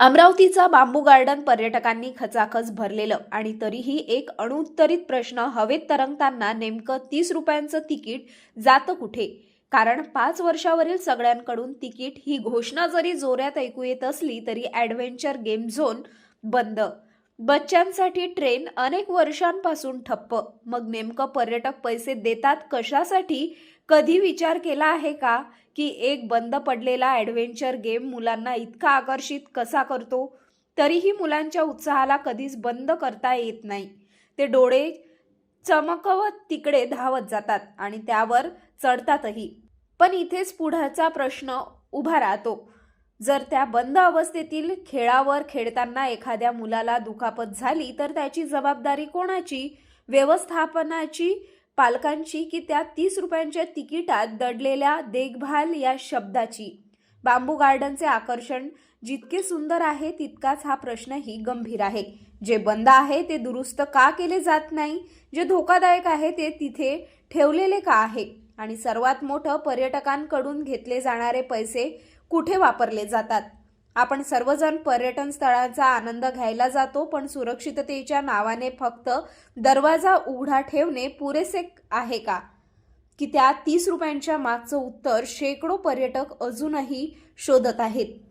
अमरावतीचा बांबू garden पर्यटकांनी खचाखच भरलेलं आणि तरीही एक अणुत्तरित प्रश्न हवेत तरंगताना नेमकं तीस रुपयांचं तिकीट जातं कुठे? कारण पाच वर्षावरील सगळ्यांकडून तिकीट ही घोषणा जरी जोरात ऐकू येत असली तरी ॲडव्हेंचर गेम झोन बंद. बच्चांसाठी ट्रेन अनेक वर्षांपासून ठप्प. मग नेमकं पर्यटक पैसे देतात कशासाठी? कधी विचार केला आहे का? की एक बंद पडलेला ॲडव्हेंचर गेम मुलांना इतका आकर्षित कसा करतो? तरीही मुलांच्या उत्साहाला कधीच बंद करता येत नाही. ते डोळे चमकवत तिकडे धावत जातात आणि त्यावर चढतातही. पण इथेच पुढचा प्रश्न उभा राहतो. जर त्या बंद अवस्थेतील खेळावर खेळताना एखाद्या मुलाला दुखापत झाली तर त्याची जबाबदारी कोणाची? व्यवस्थापनाची पालकांची की त्या तीस रुपयांच्या तिकिटात दडलेल्या देखभाल या शब्दाची? बांबू गार्डनचे आकर्षण जितके सुंदर आहे तितकाच हा प्रश्नही गंभीर आहे. जे बंद आहे ते दुरुस्त का केले जात नाही? जे धोकादायक आहे ते तिथे ठेवलेले का आहे? आणि सर्वात मोठं पर्यटकांकडून घेतले जाणारे पैसे कुठे वापरले जातात? आपण सर्वजण पर्यटन स्थळांचा आनंद घ्यायला जातो पण सुरक्षिततेच्या नावाने फक्त दरवाजा उघडा ठेवणे पुरेसे आहे का? की त्या तीस रुपयांच्या मागचं उत्तर शेकडो पर्यटक अजूनही शोधत आहेत.